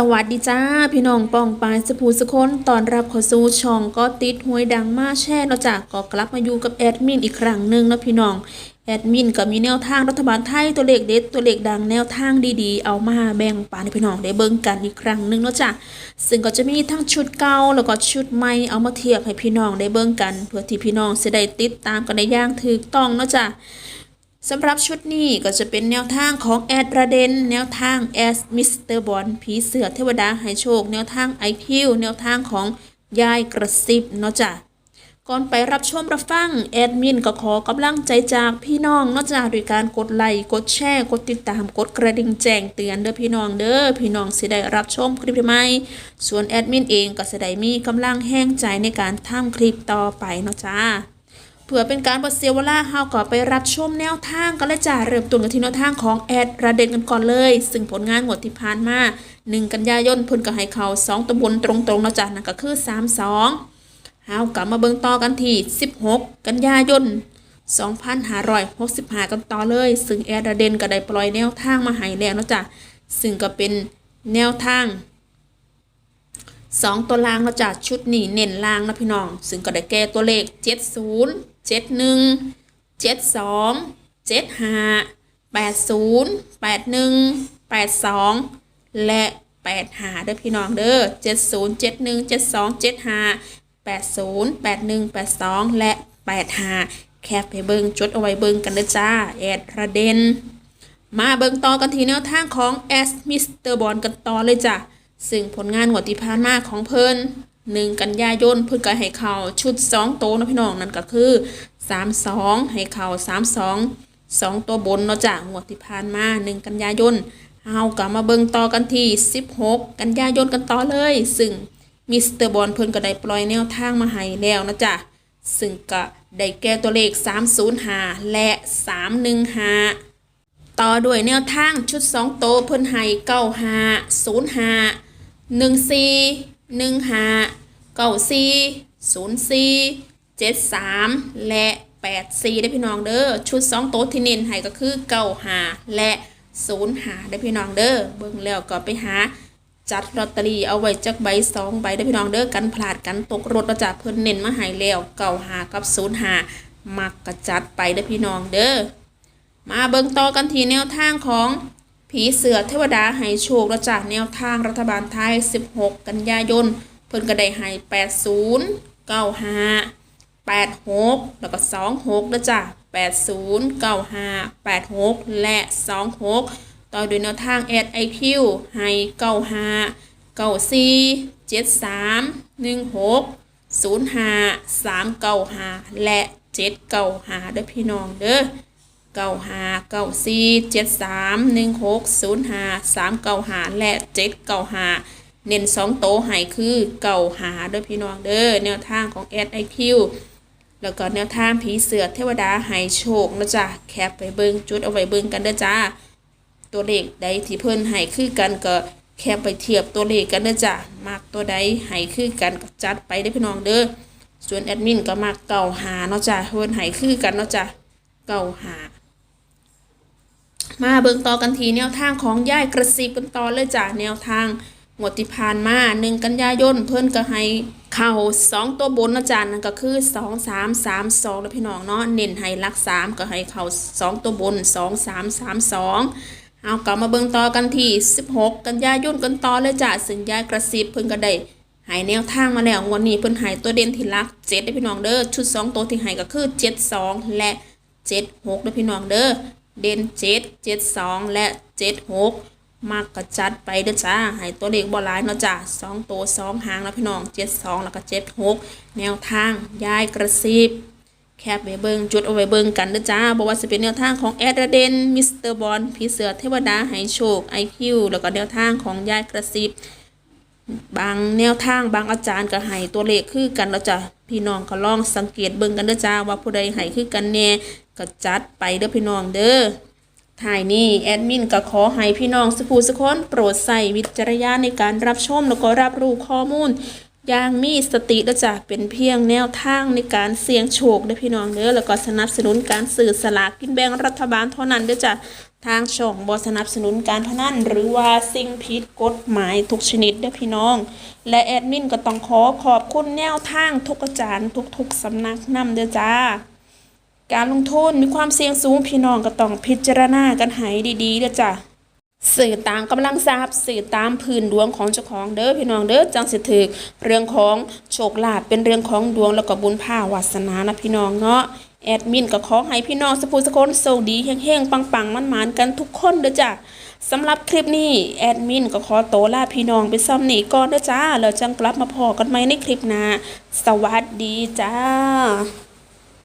สวัสดีจ้า พี่น้องปองปายสภูสคนตอนรับเขอสู่ช่องก็ติดห้วยดังมาแช่เนาะจ้ะก็กลับมาอยู่กับแอดมินอีกครั้งหนึ่งนะพี่น้องแอดมินก็มีแนวทางรัฐบาลไทยตัวเลขเด็ดตัวเลขดังแนวทางดีๆ เอามาแบ่งปันให้พี่น้องได้เบิ่งกันอีกครั้งหนึ่งเนาะจ้ะซึ่งก็จะมีทั้งชุดเก่าแล้วก็ชุดใหม่เอามาเทียบให้พี่น้องได้เบิ่งกัน เพื่อที่พี่น้องจะได้ติดตามกันได้อย่างถูกต้องเนาะจ้ะ สำหรับชุดนี้ก็จะเป็นแนวทางของแอดประเด็น แนวทางแอสมิสเตอร์บอลผีเสือเทวดาให้โชค แนวทางไอคิวแนวทางของยายกระซิบเนาะจ้ะก่อนไปรับชมรับฟัง แอดมินก็ขอกำลังใจจากพี่น้องเนาะจ้ะโดยการกดไลค์กดแชร์กดติดตามกดกระดิ่งแจ้งเตือนเด้อพี่น้องเด้อพี่น้องสิได้รับชมคลิปใหม่ส่วนแอดมินเองก็จะได้มีกำลังแห้งใจในการทำคลิปต่อไปเนาะจ้า เพื่อเป็นการบดเสียเวลาเฮาก็ไปรับชมแนวทางกันเลยจ้าเริ่มต้นกันที่แนวทางของแอดระเด็นกันก่อนเลย ซึ่งผลงานงวดที่ผ่านมา 1 กันยายนเพิ่นก็ให้เขา 2ตำบลตรงๆเนาะจ้ะนั่นก็คือ 32เฮากลับมาเบิ่งต่อกันที่ 16 กันยายน2565 กันต่อเลย ซึ่งแอดระเด็นก็ได้ปล่อยแนวทางมาให้แล้วเนาะจ้ะซึ่งก็เป็นแนวทางสองตัวล่างเราจะชุดนี้เน้นล่างนะพี่น้อง ซึ่งก็ได้แก่ตัวเลข 70 71 72 75 80 81 82และ85เด้อพี่น้องเด้อ70 71 72 75 80 81 82และ85แคปไปเบิงจดเอาไว้เบิงกันเด้อจ้าแอดระเด็น มาเบิงต่อกันทีแนวทางของแอสมิสเตอร์บอลกันต่อเลยจ้ะซึ่งผลงานงวดที่ผ่านมาของเพิ่น 1กันยายนเพิ่นก็ให้เขาชุด2โตวนะพี่น้องนั่นก็คือ32ให้เขา32 2ตัวบนเนาะจ้ะงวดที่ผ่านมา1กันยายนเฮากลับมาเบิ่งต่อกันที่16กันยายนกันต่อเลย ซึ่งมิสเตอร์บอลเพิ่นก็ได้ปล่อยแนวทางมาให้แล้วนะจ๊ะซึ่งก็ได้แก่ตัวเลข 305 และ 315 ต่อด้วยแนวทางชุด 2 โตวเพิ่นให้95 05 14 15 94 04 73และ84ได้พี่น้องเด้อชุด2โตวที่เน้นให้ก็คือ95และ05ได้พี่น้องเด้อเบิ่งแล้วก็ไปหาจัดลอตเตอรี่เอาไว้จักใบสองใบได้พี่น้องเด้อกันพลาดกันตกรถมาจากเพิ่นเน้นมาให้แล้วเก่าหากับศูนย์หามักกระจัดไปได้พี่น้องเด้อมาเบิ่งต่อกันทีแนวทางของ ผีเสือเทวดาให้โชคและจากแนวทางรัฐบาลไทย 16 กันยายน เพิ่นก็ได้ให้80 95 86 แล้วก็ 26แล้วจ้ะ80 95 86 และ 26 ต่อด้วยแนวทางแอดไอคิวให้95 94 73 16 05 395 และ 795เด้อพี่น้องเด้อ เก้าห้าเก้าสี่เจ็ดสามหนึ่งหกศูนย์ห้าสามเก้าห้าและเจ็ดเก้าห้าเน้นสองโตวให้คือเก้าหาด้อพี่น้องเด้อแนวทางของแอดไอคิวแล้วก็แนวทางผีเสือเทวดาให้โชคนะจ๊ะแคปไปเบิ่งจุดเอาไว้เบิ่งกันเด้อจ้า ตัวเลขใดที่เพิ่นให้คือกันก็แคปไปเทียบตัวเลขกันเด้อจ้ะมักตัวใดให้คือกันก็จัดไปได้พี่น้องเด้อส่วนแอดมินก็มักเก่าหาเนาะจ้ะเพิ่นให้คือกันเนาะจ้ะเก่าหา มาเบิ่งต่อกันทีแนวทางของย่ายกระซิบกันต่อเลยจ้ะแนวทางงวดที่ผ่านมาหนึ่งกันยายนเพิ่นก็ให้เข่าสองตัวบนนะจ๊ะนั่นก็คือสองสามสามสองแล้วพี่น้องเนาะเน้นให้ลักสามก็ให้เข่าสองตัวบนสองสามสามสองเอากลับมาเบิ่งต่อกันที่สิบหกกันยายนกันต่อเลยจ้ะซึ่งย่ายกระซิบเพิ่นก็ได้หายแนวทางมาแล้ววันนี้เพิ่นหายตัวเด่นที่ลักเจ็ดได้พี่น้องเด้อชุดสองตัวที่หายก็คือเจ็ดสองและเจ็ดหกได้พี่น้องเด้อ เด่นเจ็ดเจ็ดสองและเจ็ดหกมากกระจัดไปเด้อจ้าให้ตัวเลขบอลายเนาะจ้าสองตัวสองหางแล้วพี่น้องเจ็ดสองแล้วก็เจ็ดหกแนวทางย้ายกระซิบแคปไปเบิงจุดเอาไว้เบิงกันเด้อจ้าบอกว่าจะเป็นแนวทางของแอดเดนมิสเตอร์บอลผีเสือเทวดาให้โชคไอคิวแล้วก็แนวทางของย้ายกระซิบ บางแนวทางบางอาจารย์ก็ให้ตัวเลขคือกันเราจะพี่น้องก็ลองสังเกตเบิ่งกันเด้อจ้าว่าผู้ใดให้คือกันแน่ก็จัดไปเด้อพี่น้องเด้อท่ายนี้แอดมินก็ขอให้พี่น้องสุภูสุคนโปรดใส่วิจารณญาณในการรับชมแล้วก็รับรู้ข้อมูล อย่างมีสติและจะเป็นเพียงแนวทางในการเสี่ยงโชคเด้พี่น้องเด้อแล้วก็สนับสนุนการสื่อสลากกินแบ่งรัฐบาลเท่านั้นเด้อจ้ะทางช่องบ่สนับสนุนการพนันหรือว่าสิ่งผิดกฎหมายทุกชนิดเด้อพี่น้อง และแอดมินก็ต้องขอขอบคุณแนวทางทุกอาจารย์ทุกๆสำนักนำเด้อจ้าการลงทุนมีความเสี่ยงสูงพี่น้องก็ต้องพิจารณากันให้ดีๆเด้อจ้ะ สื่อตามกำลังทรัพย์สื่อตามพื้นดวงของเจ้าของเด้อพี่น้องเด้อจังสิถึกเรื่องของโชคลาภเป็นเรื่องของดวงแล้วก็บุญภาวาสนานะพี่น้องเนาะแอดมินก็ขอให้พี่น้องสปูสคนโชคดีเฮงๆปังๆมันๆกันทุกคนเด้อจ้ะสำหรับคลิปนี้แอดมินก็ขอโตลาพี่น้องไปซ่อมหนีก่อนเด้อจ้าแล้วจังกลับมาพอกันใหมในคลิปหน้าสวัสดีจ้า